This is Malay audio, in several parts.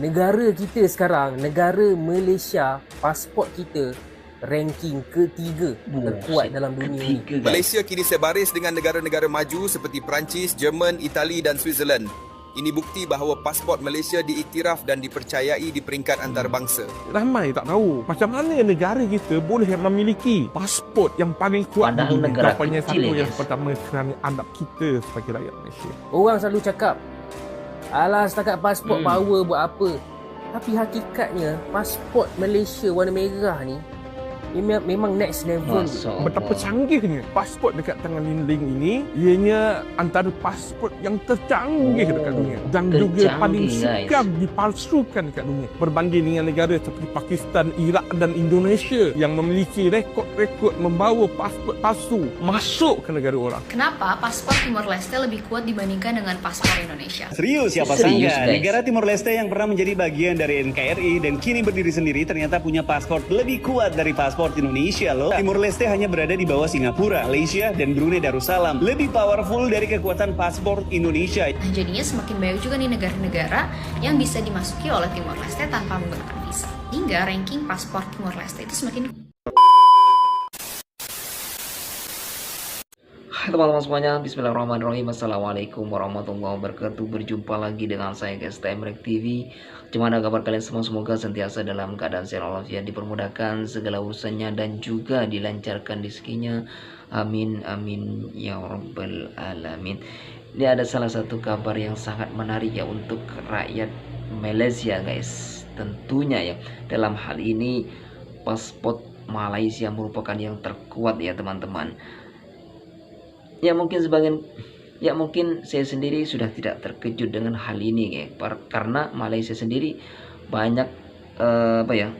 negara kita sekarang, negara Malaysia, pasport kita ranking ketiga terkuat dalam dunia ni. Ketiga, guys. Malaysia kini sebaris dengan negara-negara maju seperti Perancis, Jerman, Itali dan Switzerland. Ini bukti bahawa pasport Malaysia diiktiraf dan dipercayai di peringkat antarabangsa. Ramai tak tahu macam mana negara kita boleh memiliki pasport yang paling kuat Padahal di dunia. negara Jawapannya kecil satu ya, yang pertama kerana adab kita sebagai rakyat Malaysia. Orang selalu cakap, alah setakat pasport Hmm. power buat apa? Tapi hakikatnya, pasport Malaysia warna merah ni, me- memang next level. Betapa canggihnya pasport dekat tangan Lin Ling ini ianya antara pasport yang tercanggih Oh, dekat dunia dan juga paling guys. sukar dipalsukan dekat dunia berbanding dengan negara seperti Pakistan, Iraq dan Indonesia yang memiliki rekod-rekod membawa pasport palsu masuk ke negara orang. Kenapa paspor Timor Leste lebih kuat dibandingkan dengan paspor Indonesia? Serius, siapa Serius, sangka? guys. Negara Timor Leste yang pernah menjadi bagian dari NKRI dan kini berdiri sendiri ternyata punya paspor lebih kuat dari paspor Indonesia loh. Timor Leste hanya berada di bawah Singapura, Malaysia, dan Brunei Darussalam. Lebih powerful dari kekuatan paspor Indonesia. Nah, jadinya semakin banyak juga nih negara-negara yang bisa dimasuki oleh Timor Leste tanpa menggunakan visa. Hingga ranking paspor Timor Leste itu semakin Hai teman-teman semuanya, Bismillahirrahmanirrahim. Assalamualaikum warahmatullahi wabarakatuh. Berjumpa lagi dengan saya guys Temrek TV Gimana kabar kalian semua? Semoga sentiasa dalam keadaan sehat walafiat Dipermudahkan segala urusannya dan juga dilancarkan rezekinya. Amin amin ya rabbal alamin. Ini ada salah satu kabar yang sangat menarik ya Untuk rakyat Malaysia guys. Tentunya ya Dalam hal ini Pasport Malaysia merupakan yang terkuat ya teman-teman ya mungkin sebagian ya mungkin saya sendiri sudah tidak terkejut dengan hal ini ya. Karena Malaysia sendiri banyak eh, apa ya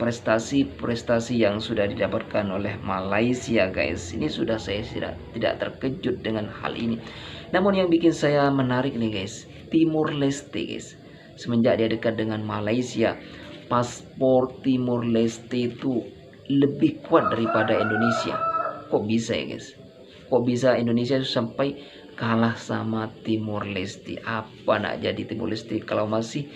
prestasi-prestasi yang sudah didapatkan oleh Malaysia guys. Ini sudah saya tidak tidak terkejut dengan hal ini. Namun yang bikin saya menarik nih guys Timur Leste guys. Semenjak dia dekat dengan Malaysia paspor Timur Leste itu lebih kuat daripada Indonesia. Kok bisa ya guys kok bisa Indonesia itu sampai kalah sama Timor Leste apa nak jadi Timor Leste kalau masih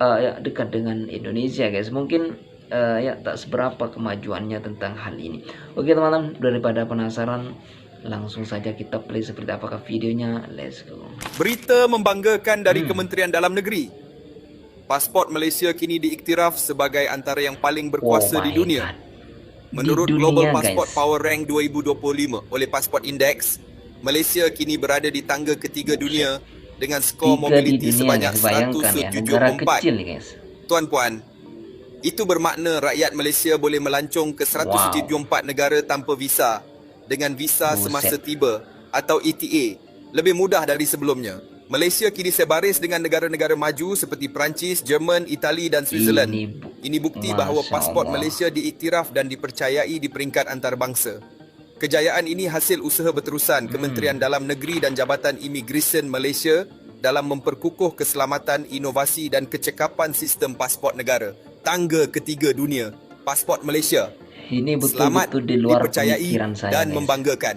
uh, ya dekat dengan Indonesia guys mungkin uh, ya tak seberapa kemajuannya tentang hal ini oke teman-teman daripada penasaran langsung saja kita play seperti apakah videonya let's go Berita membanggakan dari Hmm. Kementerian Dalam Negeri. Pasport Malaysia kini diiktiraf sebagai antara yang paling berkuasa Oh di dunia. God. Menurut dunia, Global Passport guys. Power Rank 2025 oleh Passport Index, Malaysia kini berada di tangga ketiga dunia dengan skor tiga mobiliti dunia sebanyak guys bayangkan ya negara 174. kecil nih guys Tuan-puan, itu bermakna rakyat Malaysia boleh melancong ke 174 negara tanpa visa dengan visa Buset. semasa tiba atau ETA lebih mudah dari sebelumnya. Malaysia kini sebaris dengan negara-negara maju seperti Perancis, Jerman, Itali dan Switzerland. Ini Ini bukti bahawa Masya pasport Allah. Malaysia diiktiraf dan dipercayai di peringkat antarabangsa. Kejayaan ini hasil usaha Hmm. berterusan Kementerian Dalam Negeri dan Jabatan Imigresen Malaysia dalam memperkukuh keselamatan, inovasi dan kecekapan sistem pasport negara. Tangga ketiga dunia, pasport Malaysia ini selamat betul-betul di luar dipercayai pemikiran saya dan guys. membanggakan.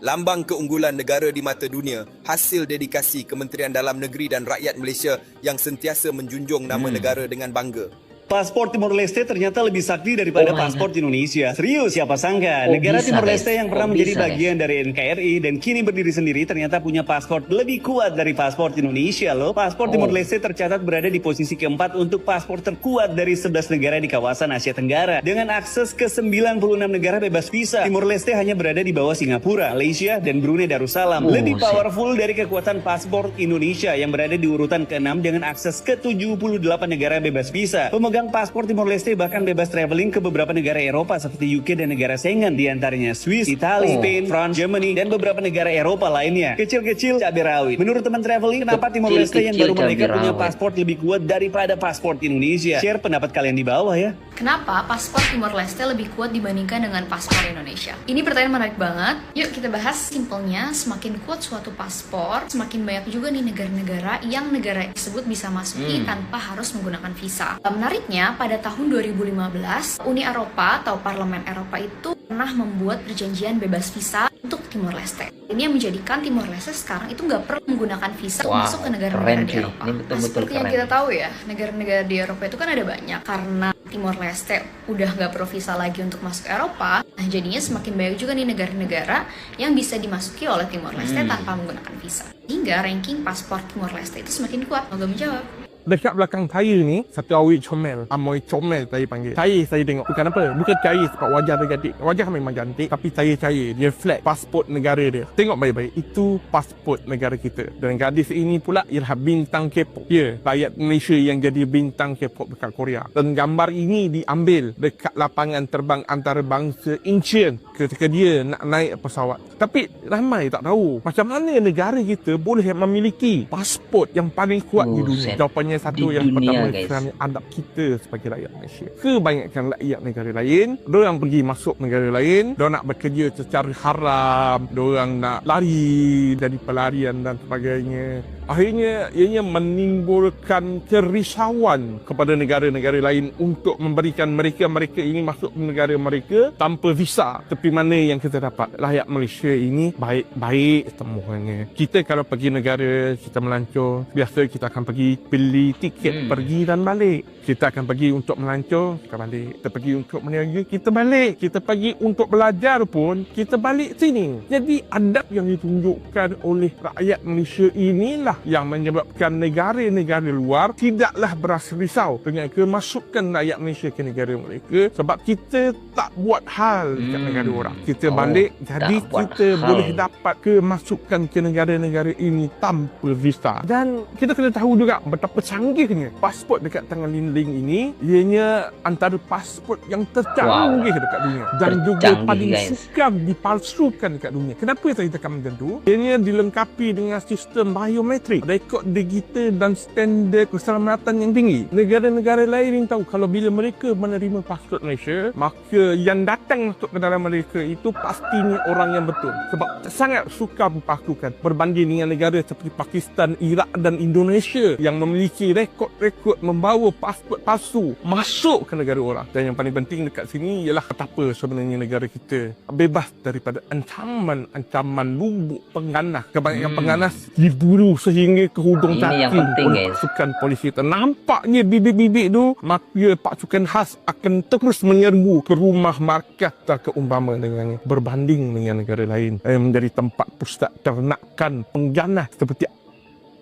Lambang keunggulan negara di mata dunia, hasil dedikasi Kementerian Dalam Negeri dan rakyat Malaysia yang sentiasa menjunjung nama Hmm. negara dengan bangga. Paspor Timor Leste ternyata lebih sakti daripada Oh paspor Indonesia. Serius, siapa sangka? Oh, Negara bisa, Timor. Leste yang pernah Oh, menjadi bisa, bagian dari NKRI dan kini berdiri sendiri ternyata punya paspor lebih kuat dari paspor Indonesia loh. Paspor Oh. Timor Leste tercatat berada di posisi keempat untuk paspor terkuat dari 11 negara di kawasan Asia Tenggara. Dengan akses ke 96 negara bebas visa, Timor Leste hanya berada di bawah Singapura, Malaysia, dan Brunei Darussalam. Oh, lebih powerful dari kekuatan paspor Indonesia yang berada di urutan ke-6 dengan akses ke 78 negara bebas visa. Pemegang paspor Timor Leste bahkan bebas traveling ke beberapa negara Eropa seperti UK dan negara Schengen, di antaranya Swiss, Italia, Oh. Spain, France, Germany, dan beberapa negara Eropa lainnya. Kecil-kecil cabai rawit. Menurut teman traveling, kenapa Timor Leste yang baru cabai punya paspor lebih kuat daripada paspor Indonesia? Share pendapat kalian di bawah ya. Kenapa paspor Timor Leste lebih kuat dibandingkan dengan paspor Indonesia? Ini pertanyaan menarik banget. Yuk kita bahas simpelnya, semakin kuat suatu paspor, semakin banyak juga nih negara-negara yang negara tersebut bisa masuki Hmm. tanpa harus menggunakan visa. Menariknya, pada tahun 2015, Uni Eropa atau Parlemen Eropa itu pernah membuat perjanjian bebas visa untuk Timor Leste. Ini yang menjadikan Timor Leste sekarang itu nggak perlu menggunakan visa untuk Wow, masuk ke negara-negara di. Eropa. Ini Nah, betul-betul seperti yang keren. kita tahu ya, negara-negara di Eropa itu kan ada banyak karena Timor Leste udah nggak perlu visa lagi untuk masuk Eropa. Nah, jadinya semakin banyak juga nih negara-negara yang bisa dimasuki oleh Timor Leste Hmm. tanpa menggunakan visa. Hingga ranking paspor Timor Leste itu semakin kuat. Semoga menjawab. Dekat belakang saya ni Satu awik comel. Amoy comel saya panggil. Cair saya tengok. Bukan apa Bukan cair sebab wajah dia cantik. Wajah memang cantik Tapi saya cair Dia flat Pasport negara dia. Tengok baik-baik Itu pasport negara kita. Dan gadis ini pula Ialah bintang K-pop. Ya Rakyat Malaysia yang jadi bintang K-pop dekat Korea. Dan gambar ini diambil Dekat lapangan terbang antarabangsa Incheon Ketika dia nak naik pesawat. Tapi ramai tak tahu Macam mana negara kita Boleh memiliki Pasport yang paling kuat di dunia. Buset. Satu Di yang dunia, pertama guys. kerana adab kita sebagai rakyat Malaysia. Kebanyakan rakyat negara lain, orang pergi masuk negara lain, orang nak bekerja secara haram, orang nak lari dari pelarian dan sebagainya. Akhirnya ianya menimbulkan kerisauan kepada negara-negara lain untuk memberikan mereka-mereka ini masuk ke negara mereka tanpa visa. Tapi mana yang kita dapat? Rakyat Malaysia ini baik-baik semuanya. Kita kalau pergi negara, kita melancur, biasa kita akan pergi beli tiket Hmm. pergi dan balik. Kita akan pergi untuk melancur, kita balik. Kita pergi untuk meniaga, kita balik. Kita pergi untuk belajar pun, kita balik sini. Jadi adab yang ditunjukkan oleh rakyat Malaysia inilah yang menyebabkan negara-negara luar tidaklah berasa risau dengan kemasukan rakyat Malaysia ke negara mereka sebab kita tak buat hal dekat Hmm. negara orang. Kita Oh, balik jadi kita hal. boleh dapat kemasukan ke negara-negara ini tanpa visa. Dan kita kena tahu juga betapa canggihnya pasport dekat tangan Lin Ling ini ianya antara pasport yang tercanggih dekat dunia dan juga Tercanggih, paling guys. sukar dipalsukan dekat dunia. Kenapa saya tekan macam tu? Ianya dilengkapi dengan sistem biometrik, rekod digital dan standard keselamatan yang tinggi. Negara-negara lain yang tahu kalau bila mereka menerima pasport Malaysia, maka yang datang masuk ke dalam mereka itu pastinya orang yang betul. Sebab sangat sukar dipalsukan berbanding dengan negara seperti Pakistan, Iraq dan Indonesia yang memiliki rekod-rekod membawa pasport palsu masuk ke negara orang. Dan yang paling penting dekat sini ialah betapa sebenarnya negara kita bebas daripada ancaman-ancaman lubuk pengganas. Kebanyakan Hmm. pengganas diburu sehingga ke hujung Ini kaki yang penting, oleh pasukan polisi kita. Nampaknya bibit-bibit tu maka pasukan khas akan terus menyerbu ke rumah markas tak keumpama dengan berbanding dengan negara lain yang menjadi tempat pusat ternakan pengganas seperti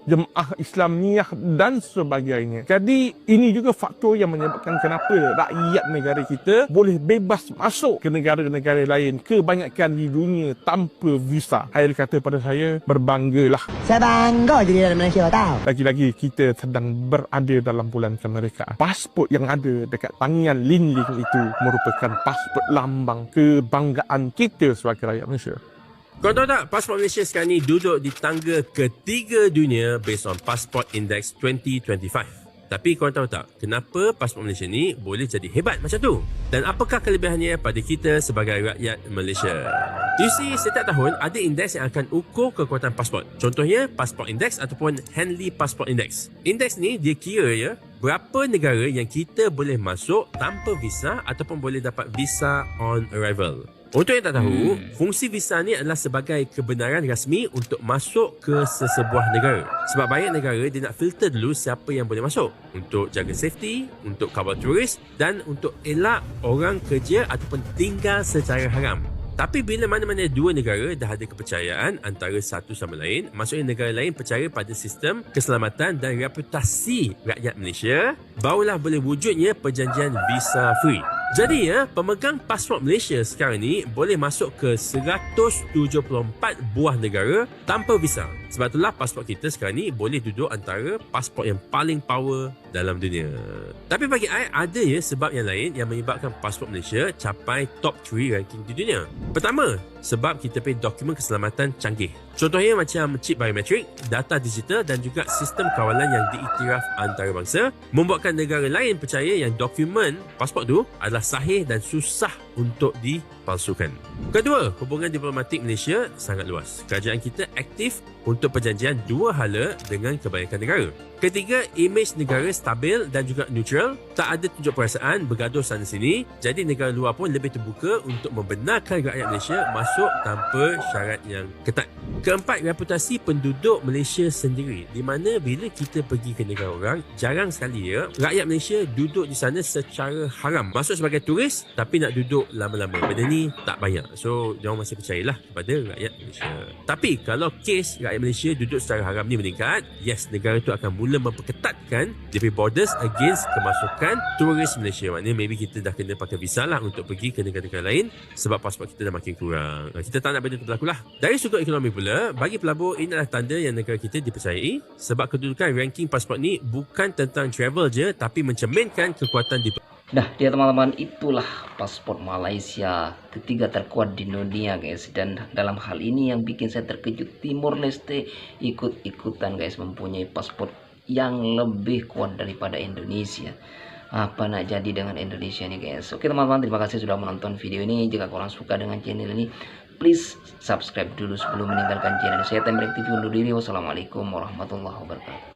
jemaah Islamiah dan sebagainya. Jadi ini juga faktor yang menyebabkan kenapa rakyat negara kita boleh bebas masuk ke negara-negara lain kebanyakan di dunia tanpa visa. Akhir kata pada saya berbanggalah Saya bangga jadi dalam Malaysia tahu. lagi-lagi kita sedang berada dalam bulan kemerdekaan. Pasport yang ada dekat tangan Lin Ling itu merupakan pasport lambang kebanggaan kita sebagai rakyat Malaysia. Kau tahu tak, pasport Malaysia sekarang ni duduk di tangga ketiga dunia based on Passport Index 2025. Tapi kau tahu tak, kenapa pasport Malaysia ni boleh jadi hebat macam tu? Dan apakah kelebihannya pada kita sebagai rakyat Malaysia? You see, setiap tahun ada indeks yang akan ukur kekuatan pasport. Contohnya, Passport Index ataupun Henley Passport Index. Indeks ni dia kira ya, berapa negara yang kita boleh masuk tanpa visa ataupun boleh dapat visa on arrival. Untuk yang tak tahu, Hmm. fungsi visa ni adalah sebagai kebenaran rasmi untuk masuk ke sesebuah negara. Sebab banyak negara dia nak filter dulu siapa yang boleh masuk untuk jaga safety, untuk kawal turis dan untuk elak orang kerja ataupun tinggal secara haram. Tapi bila mana-mana dua negara dah ada kepercayaan antara satu sama lain, maksudnya negara lain percaya pada sistem keselamatan dan reputasi rakyat Malaysia, barulah boleh wujudnya perjanjian visa free. Jadi ya, pemegang pasport Malaysia sekarang ni boleh masuk ke 174 buah negara tanpa visa. Sebab itulah pasport kita sekarang ni boleh duduk antara pasport yang paling power dalam dunia. Tapi bagi I, ada ya sebab yang lain yang menyebabkan pasport Malaysia capai top 3 ranking di dunia. Pertama, sebab kita pilih dokumen keselamatan canggih. Contohnya macam chip biometrik, data digital dan juga sistem kawalan yang diiktiraf antarabangsa membuatkan negara lain percaya yang dokumen pasport tu adalah sahih dan susah untuk dipalsukan. Kedua, hubungan diplomatik Malaysia sangat luas. Kerajaan kita aktif untuk perjanjian dua hala dengan kebanyakan negara. Ketiga, imej negara stabil dan juga neutral, tak ada tunjuk perasaan bergaduh sana sini. Jadi negara luar pun lebih terbuka untuk membenarkan rakyat Malaysia masuk tanpa syarat yang ketat. Keempat, reputasi penduduk Malaysia sendiri. Di mana bila kita pergi ke negara orang, jarang sekali ya, rakyat Malaysia duduk di sana secara haram. Masuk sebagai turis tapi nak duduk lama-lama. Benda ni tak banyak. So, jangan masih percayalah kepada rakyat Malaysia. Tapi kalau kes rakyat Malaysia duduk secara haram ni meningkat, yes, negara tu akan mula memperketatkan DP borders against kemasukan turis Malaysia. Maknanya maybe kita dah kena pakai visa lah untuk pergi ke negara-negara lain sebab pasport kita dah makin kurang. Kita tak nak benda tu berlaku lah. Dari sudut ekonomi pula, bagi pelabur ini adalah tanda yang negara kita dipercayai sebab kedudukan ranking pasport ni bukan tentang travel je tapi mencerminkan kekuatan di Dah, dia teman-teman itulah paspor Malaysia ketiga terkuat di dunia guys. Dan dalam hal ini yang bikin saya terkejut Timor Leste ikut-ikutan guys mempunyai paspor yang lebih kuat daripada Indonesia. Apa nak jadi dengan Indonesia nih guys? Oke teman-teman terima kasih sudah menonton video ini. Jika korang suka dengan channel ini please subscribe dulu sebelum meninggalkan channel saya Temrek TV undur diri. Wassalamualaikum warahmatullahi wabarakatuh